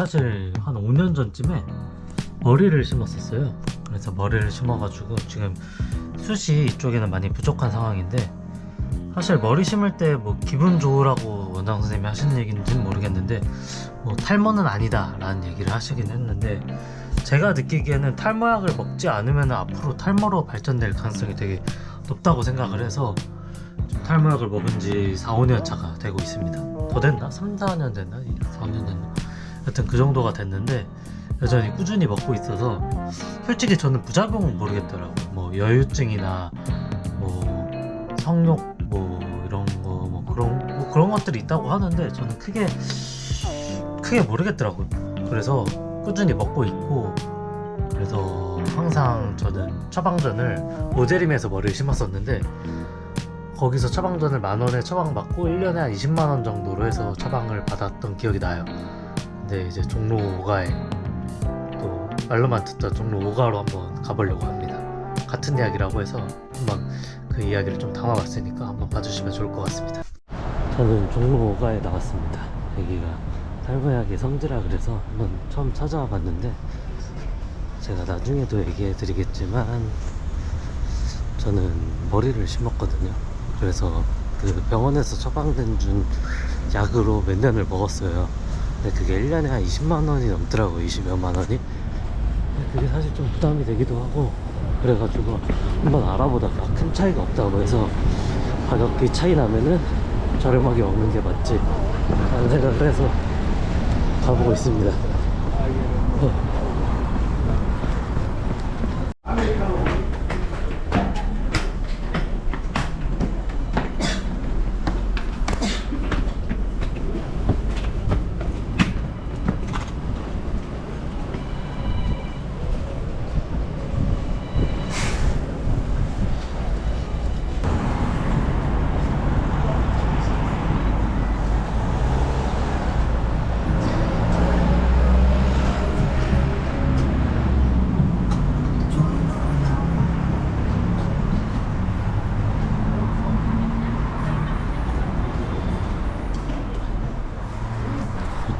사실 한 5년 전쯤에 머리를 심었었어요. 그래서 머리를 심어가지고 지금 숱이 이쪽에는 많이 부족한 상황인데 사실 머리 심을 때 뭐 기분 좋으라고 원장 선생님이 하시는 얘기인지는 모르겠는데 뭐 탈모는 아니다 라는 얘기를 하시긴 했는데 제가 느끼기에는 탈모약을 먹지 않으면 앞으로 탈모로 발전될 가능성이 되게 높다고 생각을 해서 좀 탈모약을 먹은 지 4, 5년 차가 되고 있습니다. 더 됐나? 3, 4년 됐나? 4, 5년 됐나? 여튼 그 정도가 됐는데 여전히 꾸준히 먹고 있어서 솔직히 저는 부작용은 모르겠더라고요. 뭐 여유증이나 뭐 성욕 뭐 이런 거 뭐 그런 뭐 그런 것들이 있다고 하는데 저는 크게 크게 모르겠더라고요. 그래서 꾸준히 먹고 있고 그래서 항상 저는 처방전을 오제림에서 머리를 심었었는데 거기서 처방전을 만 원에 처방 받고 1년에 한 20만 원 정도로 해서 처방을 받았던 기억이 나요. 근데 이제 종로 5가에 또 말로만 듣던 종로 5가로 한번 가보려고 합니다. 같은 이야기라고 해서 한번 그 이야기를 좀 담아봤으니까 한번 봐주시면 좋을 것 같습니다. 저는 종로 5가에 나왔습니다. 여기가 탈모약의 성지라 그래서 한번 처음 찾아와 봤는데 제가 나중에도 얘기해 드리겠지만 저는 머리를 심었거든요. 그래서 그 병원에서 처방된 준 약으로 몇 년을 먹었어요. 근데 그게 1년에 한 20만 원이 넘더라고요. 20여만 원이. 근데 그게 사실 좀 부담이 되기도 하고 그래가지고 한번 알아보다가 큰 차이가 없다고 해서 가격이 차이 나면은 저렴하게 먹는 게 맞지 라는 생각을 해서 가보고 있습니다. 어.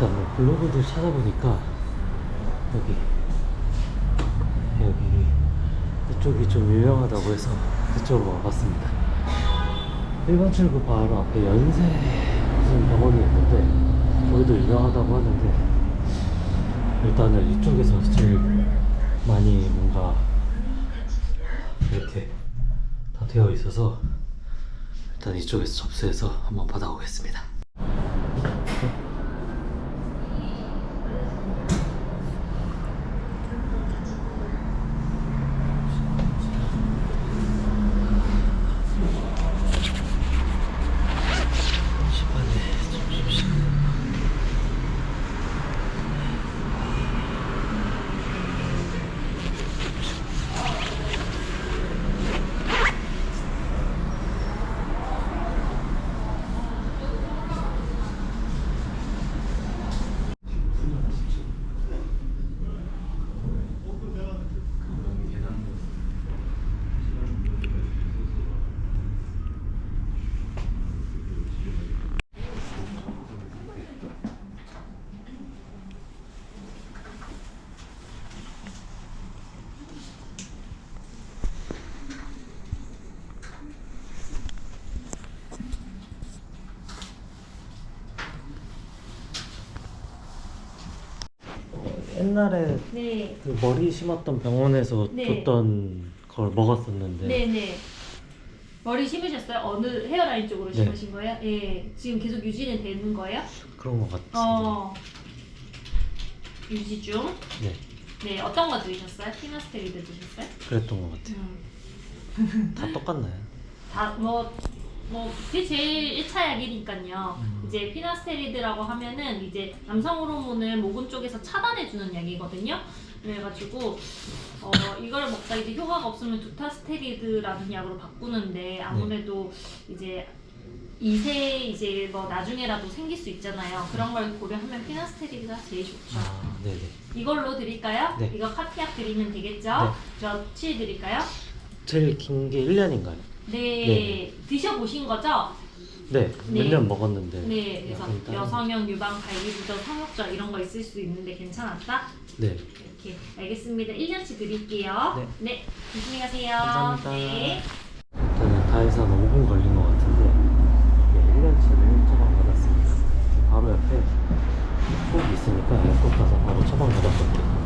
일단 뭐 블로그들 찾아보니까 여기 여기 이쪽이 좀 유명하다고 해서 이쪽으로 와봤습니다. 1번 출구 바로 앞에 연세 무슨 병원이 있는데 거기도 유명하다고 하는데 일단은 이쪽에서 제일 많이 뭔가 이렇게 다 되어 있어서 일단 이쪽에서 접수해서 한번 받아오겠습니다. 시간에 점심시간 옛날에 네. 그 머리 심었던 병원에서 네. 줬던 걸 먹었었는데 네 네. 머리 심으셨어요? 어느 헤어라인 쪽으로 네. 심으신 거예요? 예. 지금 계속 유지는 되는 거예요? 그런 것 같습니다. 어. 유지 중. 네, 네. 어떤 거 드셨어요? 피나스테리드 드셨어요? 그랬던 것 같아요. 음. 다 똑같나요? 다, 뭐, 뭐, 그게 제일 1차 약이니까요. 음. 이제 피나스테리드라고 하면은 이제 남성 호르몬을 모근 쪽에서 차단해주는 약이거든요. 그래가지고, 어, 이걸 먹다 이제 효과가 없으면 두타스테리드라는 약으로 바꾸는데 아무래도 이제 2세 이제 뭐 나중에라도 생길 수 있잖아요. 그런 걸 고려하면 피나스테리드가 제일 좋죠. 아, 네네. 이걸로 드릴까요? 네. 이거 카피약 드리면 되겠죠? 네. 저 치해 드릴까요? 제일 긴 게 1년인가요? 네, 네. 드셔보신 거죠? 네, 몇 네. 년 먹었는데. 네, 그래서 약간 다른- 여성형 유방 발기부전 성욕절 이런 거 있을 수 있는데 괜찮았다? 네. 이렇게 알겠습니다. 1년치 드릴게요. 네. 조심히 가세요. 감사합니다. 네. 다 해서 한 5분 걸린 것 같은데 이게 1년치를 처방 받았습니다. 바로 옆에 꼭 있으니까 에어컨 가서 바로 처방 받았거든요.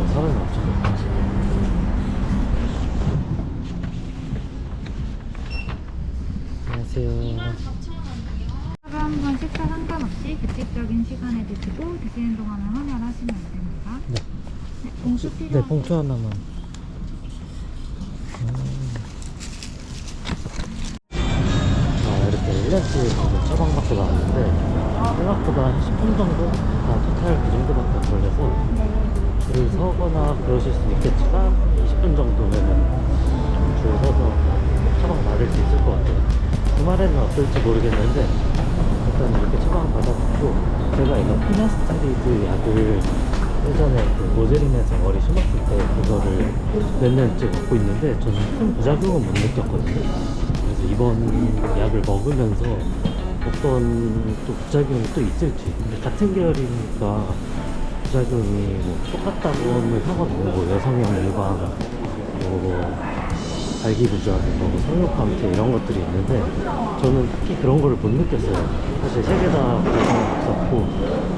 어, 사람이 엄청 많지. 안녕하세요. 24,000원이요. 하루 한 번 식사 상관없이 규칙적인 시간에 드시고 드시는 동안은 환혈하시면 안 됩니다. 네. 네, 봉투 네, 필요하세요? 봉투 하나만. 아, 이렇게 1년치 정도 처방받고 나왔는데, 생각보다 한 10분 정도? 아, 토탈 그 정도밖에 안 걸려서, 줄 서거나 그러실 수 있겠지만, 20분 정도면은 줄 서서 처방 받을 수 있을 것 같아요. 주말에는 어떨지 모르겠는데, 일단 이렇게 처방 받아봤고, 제가 이거 피나스타리드 약을 예전에 그 모제린에서 머리 심었을 때 그거를 몇 년째 먹고 있는데 저는 큰 부작용은 못 느꼈거든요. 그래서 이번 약을 먹으면서 어떤 또 부작용이 또 있을지. 근데 같은 계열이니까 부작용이 뭐 똑같다고는 거 여성형 유방, 뭐 발기부전, 뭐 성욕 감퇴 이런 것들이 있는데 저는 특히 그런 거를 못 느꼈어요. 사실 세 개 다 없었고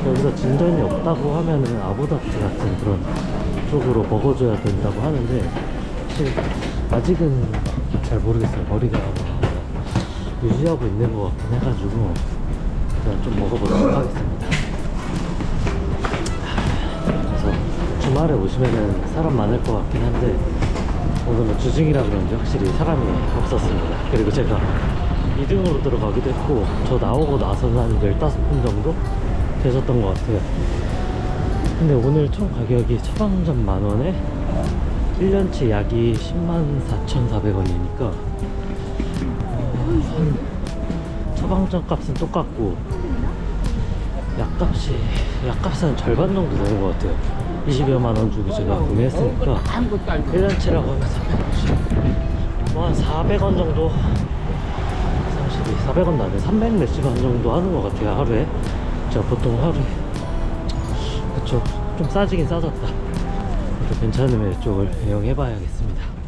여기서 진전이 없다고 하면은 아보다트 같은 그런 쪽으로 먹어줘야 된다고 하는데 사실 아직은 잘 모르겠어요. 머리가 유지하고 있는 것 같긴 해가지고 일단 좀 먹어보도록 하겠습니다. 그래서 주말에 오시면은 사람 많을 것 같긴 한데 오늘은 주중이라 그런지 확실히 사람이 없었습니다. 그리고 제가 2등으로 들어가기도 했고 저 나오고 나서는 한 15분 정도 계셨던 것 같아요. 근데 오늘 총 가격이 처방전 만원에 1년치 약이 104,400원이니까 처방전 값은 똑같고 약값이 약값은 절반 정도 되는 것 같아요 20여만 원 주고 제가 구매했으니까 1년치라고 하면 350 뭐한 400원 정도 32, 400원 나네. 300 몇십 원 정도 하는 것 같아요 하루에. 제가 보통 하루에. 그쵸. 좀 싸지긴 싸졌다. 괜찮으면 이쪽을 이용해 봐야겠습니다